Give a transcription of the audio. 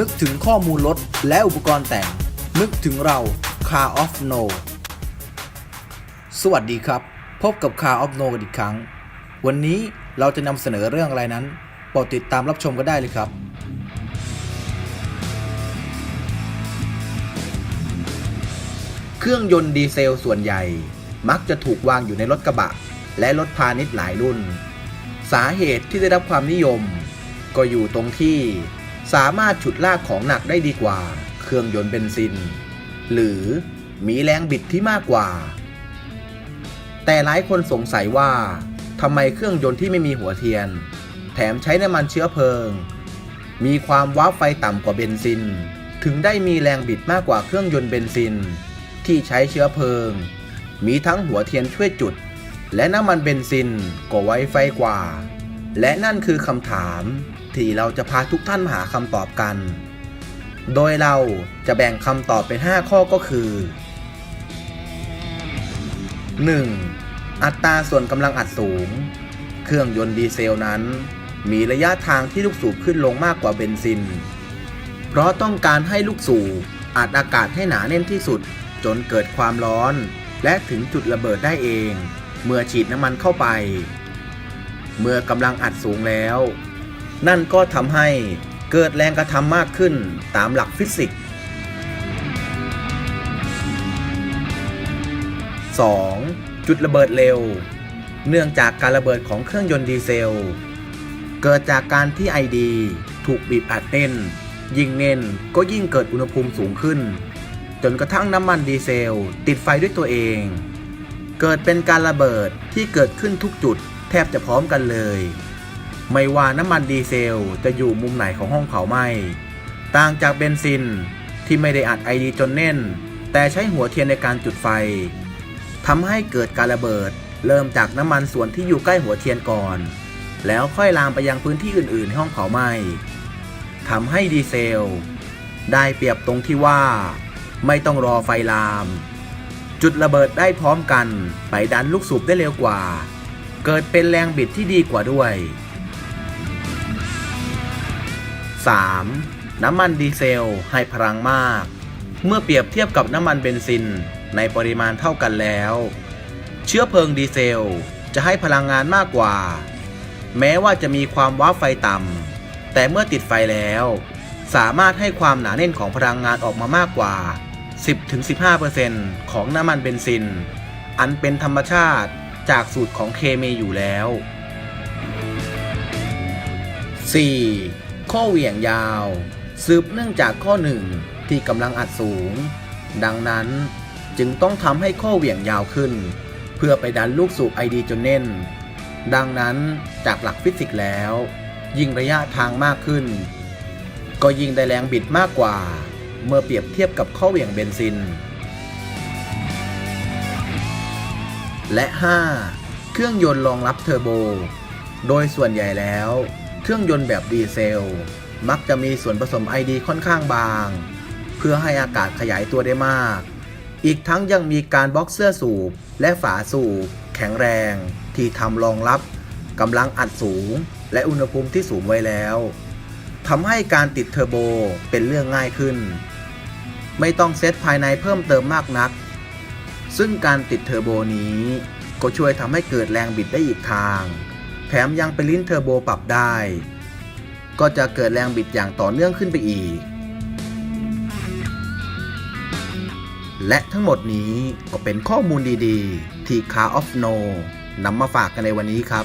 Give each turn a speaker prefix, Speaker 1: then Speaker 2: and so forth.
Speaker 1: นึกถึงข้อมูลรถและอุปกรณ์แต่ง นึกถึงเรา Car of No สวัสดีครับ พบกับ Car of No กันอีกครั้ง วันนี้เราจะนำเสนอเรื่องอะไรนั้นโปรดติดตามรับชมกันได้เลยครับเครื่องยนต์ดีเซลส่วนใหญ่ มักจะถูกวางอยู่ในรถกระบะ และรถพาณิชย์หลายรุ่น สาเหตุที่ได้รับความนิยม ก็อยู่ตรงที่ สามารถฉุดลากของหนักได้ดีกว่า เครื่องยนต์เบนซิน หรือมีแรงบิดที่มากกว่า แต่หลายคนสงสัยว่าทำไมเครื่องยนต์ที่ไม่มีหัวเทียน แถมใช้น้ำมันเชื้อเพลิง มีความว้าไฟต่ำกว่าเบนซิน ถึงได้มีแรงบิดมากกว่าเครื่องยนต์เบนซิน ที่ใช้เชื้อเพลิง มีทั้งหัวเทียนช่วยจุด และน้ำมันเบนซินก็ไวไฟกว่า และนั่นคือคำถาม ที่เราจะพาทุกท่านมาหาคำตอบกัน โดยเราจะแบ่งคำตอบเป็น 5 ข้อก็คือ 1. อัตราส่วนกำลังอัดสูง เครื่องยนต์ดีเซลนั้น มีระยะทางที่ลูกสูบขึ้นลงมากกว่าเบนซิน เพราะต้องการให้ลูกสูบอัดอากาศให้หนาแน่นที่สุด จนเกิดความร้อน และถึงจุดระเบิดได้เอง เมื่อฉีดน้ำมันเข้าไป เมื่อกำลังอัดสูงแล้ว นั่นก็ทำให้เกิดแรงกระทำมากขึ้นตามหลักฟิสิกส์ 2. จุดระเบิดเร็ว เนื่องจากการระเบิดของเครื่องยนต์ดีเซล เกิดจากการที่ไอดีถูกบีบอัดแน่นยิ่งเน้นก็ยิ่งเกิดอุณหภูมิสูงขึ้น จนกระทั่งน้ำมันดีเซล ติดไฟด้วยตัวเอง เกิดเป็นการระเบิดที่เกิดขึ้นทุกจุดแทบจะพร้อมกันเลย ไม่ว่าน้ำมันดีเซลจะอยู่มุมไหนของห้องเผาไหม้ ต่างจากเบนซินที่ไม่ได้อัดไอดีจนแน่น แต่ใช้หัวเทียนในการจุดไฟทำให้เกิดการระเบิด เริ่มจากน้ำมันส่วนที่อยู่ใกล้หัวเทียนก่อน แล้วค่อยลามไปยังพื้นที่อื่นๆในห้องเผาไหม้ทำให้ดีเซล ได้เปรียบตรงที่ว่า ไม่ต้องรอไฟลาม จุดระเบิดได้พร้อมกัน ไปดันลูกสูบได้เร็วกว่า เกิดเป็นแรงบิดที่ดีกว่าด้วย 3. น้ำมันดีเซลให้พลังมาก เมื่อเปรียบเทียบกับน้ำมันเบนซินในปริมาณเท่ากันแล้ว เชื้อเพลิงดีเซลจะให้พลังงานมากกว่า แม้ว่าจะมีความว้าไฟต่ำแต่เมื่อติดไฟแล้ว สามารถให้ความหนาแน่นของพลังงานออกมามากกว่า 10-15%ของน้ำมันเบนซิน อันเป็นธรรมชาติจากสูตรของเคมีอยู่แล้ว 4. ข้อเหวี่ยงยาว สืบเนื่องจากข้อหนึ่งที่กำลังอัดสูง ดังนั้นจึงต้องทำให้ข้อเหวี่ยงยาวขึ้น เพื่อไปดันลูกสูบไอดีจนแน่น ดังนั้นจากหลักฟิสิกส์แล้ว ยิ่งระยะทางมากขึ้น ก็ยิ่งได้แรงบิดมากกว่า เมื่อเปรียบเทียบกับข้อเหวี่ยงเบนซิน และ 5. เครื่องยนต์รองรับเทอร์โบ โดยส่วนใหญ่แล้ว เครื่องยนต์แบบดีเซล มักจะมีส่วนผสมไอดีค่อนข้างบาง เพื่อให้อากาศขยายตัวได้มาก อีกทั้งยังมีการบล็อกเสื้อสูบ และฝาสูบ แข็งแรง ที่ทำรองรับกำลังอัดสูง และอุณหภูมิที่สูงไว้แล้วทำให้การติดเทอร์โบเป็นเรื่องง่ายขึ้น ไม่ต้องเซตภายในเพิ่มเติมมากนัก ซึ่งการติดเทอร์โบนี้ ก็ช่วยทำให้เกิดแรงบิดได้อีกทาง มยังเป็นลิ้นเทอร์โบปรับได้ ก็จะเกิดแรงบิดอย่างต่อเนื่องขึ้นไปอีก และทั้งหมดนี้ก็เป็นข้อมูลดีๆ ที่ Car of No นำมาฝากกันในวันนี้ครับ